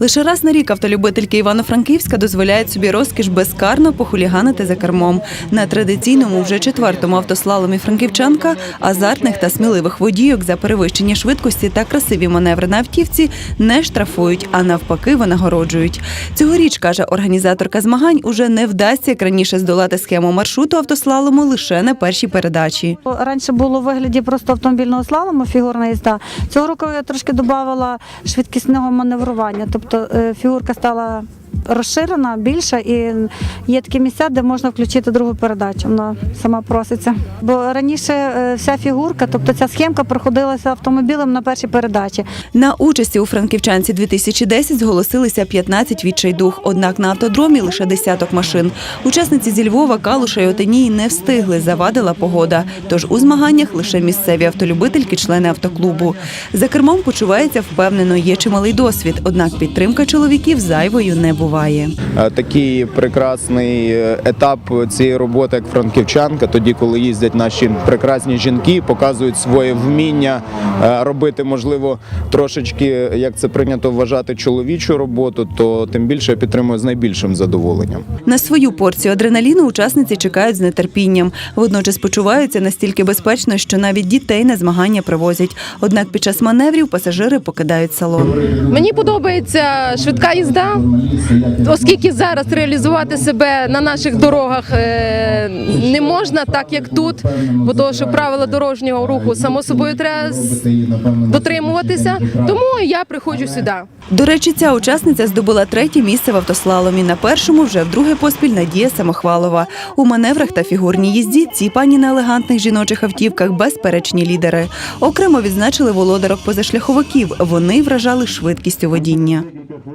Лише раз на рік автолюбительки Івано-Франківська дозволяють собі розкіш безкарно похуліганити за кермом. На традиційному вже четвертому автослаломі франківчанка азартних та сміливих водійок за перевищення швидкості та красиві маневри на автівці не штрафують, а навпаки винагороджують. Цьогоріч, каже організаторка змагань, уже не вдасться як раніше здолати схему маршруту автослалому лише на першій передачі. Раніше було у вигляді просто автомобільного слалому, фігурна їзда. Цього року я трошки додавала швидкісного маневрування. Тобто е, фігурка стала розширена, більша, і є такі місця, де можна включити другу передачу. Вона сама проситься. Бо раніше е, вся фігурка, тобто ця схемка проходилася автомобілем на першій передачі. На участі у франківчанці 2010 зголосилися 15 відчайдух, однак на автодромі лише десяток машин. Учасниці зі Львова, Калуша і Отинії не встигли, завадила погода. Тож у змаганнях лише місцеві автолюбительки, члени автоклубу. За кермом почувається впевнено, є чималий досвід, однак підтримка чоловіків зайвою не буває. Е, Такий прекрасний е, етап цієї роботи, як франківчанка, тоді, коли їздять наші прекрасні жінки, показують своє вміння е, робити, можливо, трошечки, як це прийнято вважати, чоловічу роботу, то тим більше я підтримую з найбільшим задоволенням. На свою порцію адреналіну учасниці чекають з нетерпінням. Водночас почуваються настільки безпечно, що навіть дітей на змагання привозять. Однак під час маневрів пасажири покидають салон. Мені подобається швидка їзда, оскільки зараз реалізувати себе на наших дорогах е, не можна, так як тут, бо того, що правила дорожнього руху само собою треба дотримуватися. Тому я приходжу сюди. До речі, ця учасниця здобула третє місце в автослаломі. На першому вже вдруге поспіль Надія Самохвалова. У маневрах та фігурній їзді ці пані на елегантних жіночих автівках безперечні лідери. Окремо відзначили володарок позашляховиків. Вони вражали швидкістю водіння.